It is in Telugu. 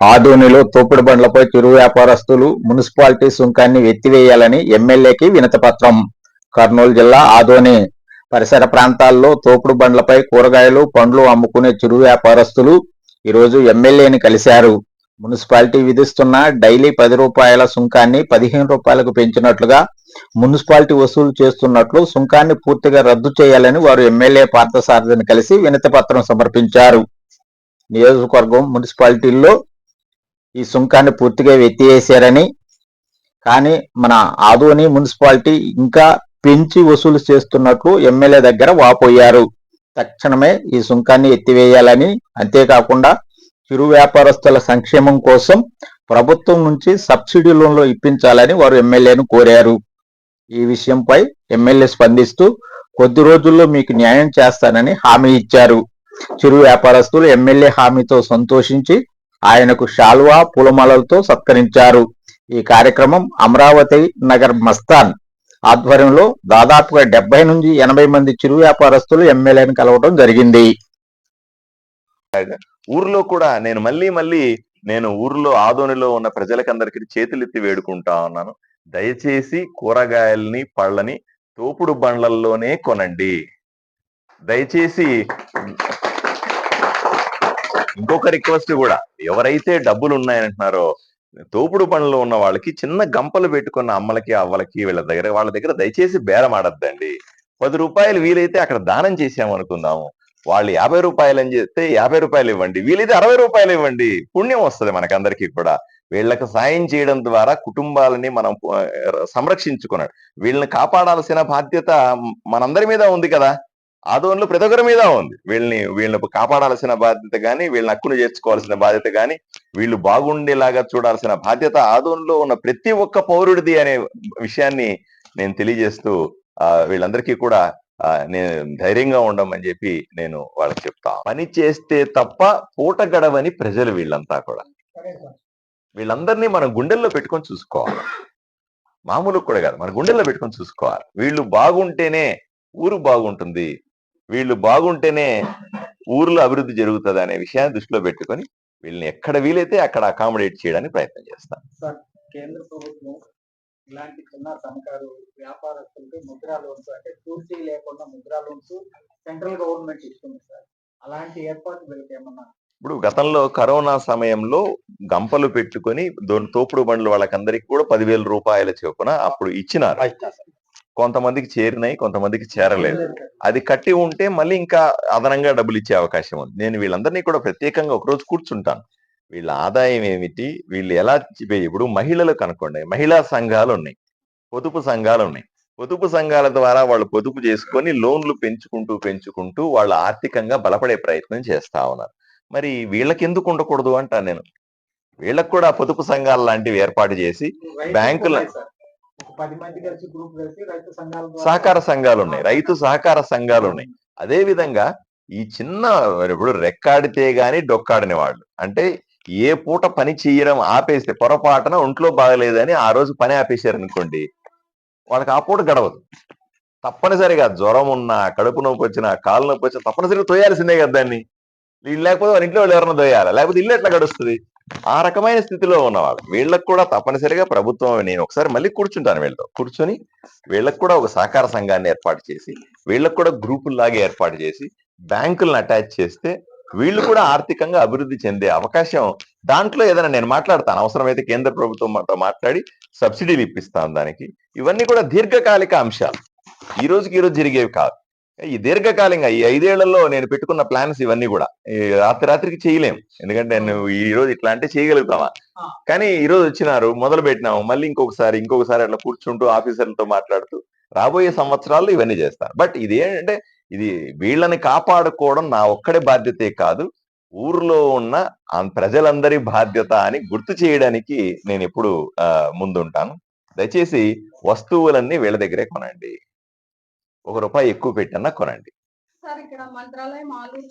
ఆదోనిలో తోపుడు బండ్లపై చిరు వ్యాపారస్తులు మున్సిపాలిటీ సుంకాన్ని ఎత్తివేయాలని ఎమ్మెల్యేకి వినతిపత్రం. కర్నూలు జిల్లా ఆదోని పరిసర ప్రాంతాల్లో తోపుడు బండ్లపై కూరగాయలు పండ్లు అమ్ముకునే చిరు వ్యాపారస్తులు ఈరోజు ఎమ్మెల్యేని కలిశారు. మున్సిపాలిటీ విధిస్తున్న డైలీ పది రూపాయల సుంకాన్ని పదిహేను రూపాయలకు పెంచినట్లుగా మున్సిపాలిటీ వసూలు చేస్తున్నట్లు సుంకాన్ని పూర్తిగా రద్దు చేయాలని వారు ఎమ్మెల్యే పార్థసారథిని కలిసి వినతిపత్రం సమర్పించారు. నియోజకవర్గం మున్సిపాలిటీల్లో ఈ సుంకాన్ని పూర్తిగా ఎత్తివేశారని కానీ మన ఆదోని మున్సిపాలిటీ ఇంకా పెంచి వసూలు చేస్తున్నట్లు ఎమ్మెల్యే దగ్గర వాపోయారు. తక్షణమే ఈ సుంకాన్ని ఎత్తివేయాలని అంతేకాకుండా చిరు వ్యాపారస్తుల సంక్షేమం కోసం ప్రభుత్వం నుంచి సబ్సిడీ లోన్లు ఇప్పించాలని వారు ఎమ్మెల్యేను కోరారు. ఈ విషయంపై ఎమ్మెల్యే స్పందిస్తూ కొద్ది రోజుల్లో మీకు న్యాయం చేస్తానని హామీ ఇచ్చారు. చిరు వ్యాపారస్తులు ఎమ్మెల్యే హామీతో సంతోషించి ఆయనకు షాల్వా పూలమాలలతో సత్కరించారు. ఈ కార్యక్రమం అమరావతి నగర్ మస్తాన్ ఆధ్వర్యంలో దాదాపుగా డెబ్బై నుంచి ఎనభై మంది చిరు వ్యాపారస్తులు ఎమ్మెల్యేని కలవడం జరిగింది. ఊర్లో కూడా నేను మళ్ళీ మళ్ళీ నేను ఊర్లో ఆదోనిలో ఉన్న ప్రజలకందరికీ చేతులెత్తి వేడుకుంటా ఉన్నాను. దయచేసి కూరగాయల్ని పళ్ళని తోపుడు బండ్లల్లోనే కొనండి. దయచేసి ఇంకొక రిక్వెస్ట్ కూడా. ఎవరైతే డబ్బులు ఉన్నాయంటున్నారో తోపుడు పనులు ఉన్న వాళ్ళకి చిన్న గంపలు పెట్టుకున్న అమ్మలకి అవ్వలకి వీళ్ళ దగ్గర వాళ్ళ దగ్గర దయచేసి బేరం ఆడద్దండి. పది రూపాయలు వీలైతే అక్కడ దానం చేసాము అనుకుందాము. వాళ్ళు యాభై రూపాయలు అని చెప్తే యాభై రూపాయలు ఇవ్వండి. వీలైతే అరవై రూపాయలు ఇవ్వండి. పుణ్యం వస్తుంది మనకందరికీ కూడా. వీళ్ళకి సాయం చేయడం ద్వారా కుటుంబాలని మనం సంరక్షించుకున్నాడు. వీళ్ళని కాపాడాల్సిన బాధ్యత మనందరి మీద ఉంది కదా. ఆదోన్లో ప్రతి ఒక్కరి మీద ఉంది. వీళ్ళని వీళ్ళని కాపాడాల్సిన బాధ్యత కానీ వీళ్ళని హక్కును చేర్చుకోవాల్సిన బాధ్యత కానీ వీళ్ళు బాగుండేలాగా చూడాల్సిన బాధ్యత ఆదోన్లో ఉన్న ప్రతి ఒక్క పౌరుడిది అనే విషయాన్ని నేను తెలియజేస్తూ ఆ వీళ్ళందరికీ కూడా నేను ధైర్యంగా ఉండమని చెప్పి నేను వాళ్ళకి చెప్తా. పని చేస్తే తప్ప పూట గడవని ప్రజలు వీళ్ళంతా కూడా. వీళ్ళందరినీ మనం గుండెల్లో పెట్టుకొని చూసుకోవాలి. మామూలు కూడా కాదు మన గుండెల్లో పెట్టుకొని చూసుకోవాలి. వీళ్ళు బాగుంటేనే ఊరు బాగుంటుంది. వీళ్ళు బాగుంటేనే ఊర్లో అభివృద్ధి జరుగుతుంది అనే విషయాన్ని దృష్టిలో పెట్టుకొని వీళ్ళని ఎక్కడ వీలైతే అక్కడ అకామిడేట్ చేయడానికి ప్రయత్నం చేస్తాం. సార్ కేంద్ర ప్రభుత్వం ఇలాంటి చిన్న సన్నకారు వ్యాపారస్తులకి ముద్రా లోన్స్ అంటే పూర్తి లేకుండా ముద్రా లోన్స్ సెంట్రల్ గవర్నమెంట్ ఇస్తుంది సార్. అలాంటి ఏర్పాటు ఇప్పుడు గతంలో కరోనా సమయంలో గంపలు పెట్టుకొని తోపుడు బండ్లు వాళ్ళకందరికి కూడా పదివేల రూపాయల చొప్పున అప్పుడు ఇచ్చినారు. కొంతమందికి చేరినాయి కొంతమందికి చేరలేదు. అది కట్టి ఉంటే మళ్ళీ ఇంకా అదనంగా డబ్బులు ఇచ్చే అవకాశం ఉంది. నేను వీళ్ళందరినీ కూడా ప్రత్యేకంగా ఒకరోజు కూర్చుంటాను. వీళ్ళ ఆదాయం ఏమిటి? వీళ్ళు ఎలా ఇప్పుడు మహిళలు కనుక్కోండి మహిళా సంఘాలు ఉన్నాయి. పొదుపు సంఘాలు ఉన్నాయి. పొదుపు సంఘాల ద్వారా వాళ్ళు పొదుపు చేసుకొని లోన్లు పెంచుకుంటూ పెంచుకుంటూ వాళ్ళు ఆర్థికంగా బలపడే ప్రయత్నం చేస్తా ఉన్నారు. మరి వీళ్ళకి ఎందుకు ఉండకూడదు అంటా నేను. వీళ్ళకి కూడా పొదుపు సంఘాలు లాంటివి ఏర్పాటు చేసి బ్యాంకుల- సహకార సంఘాలు ఉన్నాయి. రైతు సహకార సంఘాలు ఉన్నాయి. అదే విధంగా ఈ చిన్న ఇప్పుడు రెక్కాడితే గాని డొక్కాడని వాళ్ళు. అంటే ఏ పూట పని చేయడం ఆపేస్తే పొరపాటున ఒంట్లో బాగలేదని ఆ రోజు పని ఆపేశారు అనుకోండి వాళ్ళకి ఆ పూట గడవదు. తప్పనిసరిగా జ్వరం ఉన్నా కడుపు నొప్పి వచ్చినా కాలు నొప్పి వచ్చినా తప్పనిసరిగా తోయాల్సిందే కదా దాన్ని. వీళ్ళు లేకపోతే వాళ్ళ ఇంట్లో వాళ్ళు ఎవరైనా తోయాలి? లేకపోతే ఇల్లు ఎట్లా గడుస్తుంది? ఆ రకమైన స్థితిలో ఉన్నవాళ్ళు. వీళ్ళకు కూడా తప్పనిసరిగా ప్రభుత్వం నేను ఒకసారి మళ్ళీ కూర్చుంటాను వీళ్ళతో. కూర్చొని వీళ్ళకు కూడా ఒక సహకార సంఘాన్ని ఏర్పాటు చేసి వీళ్ళకు కూడా గ్రూపుల్లాగా ఏర్పాటు చేసి బ్యాంకులను అటాచ్ చేస్తే వీళ్ళు కూడా ఆర్థికంగా అభివృద్ధి చెందే అవకాశం దాంట్లో ఏదైనా నేను మాట్లాడతాను. అవసరమైతే కేంద్ర ప్రభుత్వంతో మాట్లాడి సబ్సిడీలు ఇప్పిస్తాను దానికి. ఇవన్నీ కూడా దీర్ఘకాలిక అంశాలు. ఈ రోజుకి ఈ రోజు జరిగేవి కాదు. ఈ దీర్ఘకాలికంగా ఈ ఐదేళ్ళలో నేను పెట్టుకున్న ప్లాన్స్ ఇవన్నీ కూడా. రాత్రి రాత్రికి చేయలేం. ఎందుకంటే నువ్వు ఈ రోజు ఇట్లా అంటే చేయగలుగుతావా? కానీ ఈ రోజు వచ్చినారు మొదలు పెట్టినాము మళ్ళీ ఇంకొకసారి ఇంకొకసారి అట్లా కూర్చుంటూ ఆఫీసర్లతో మాట్లాడుతూ రాబోయే సంవత్సరాల్లో ఇవన్నీ చేస్తాను బట్ ఇది ఏంటంటే ఇది వీళ్ళని కాపాడుకోవడం నా ఒక్కడి బాధ్యతే కాదు. ఊర్లో ఉన్న ప్రజలందరి బాధ్యత అని గుర్తు చేయడానికి నేను ఎప్పుడు ముందుంటాను. దయచేసి వస్తువులన్నీ వీళ్ళ దగ్గరే కొనండి. ఒక రూపాయి ఎక్కువ పెట్టన్నా కొనండి. సార్ ఇక్కడ మంత్రాలయం ఆలూరు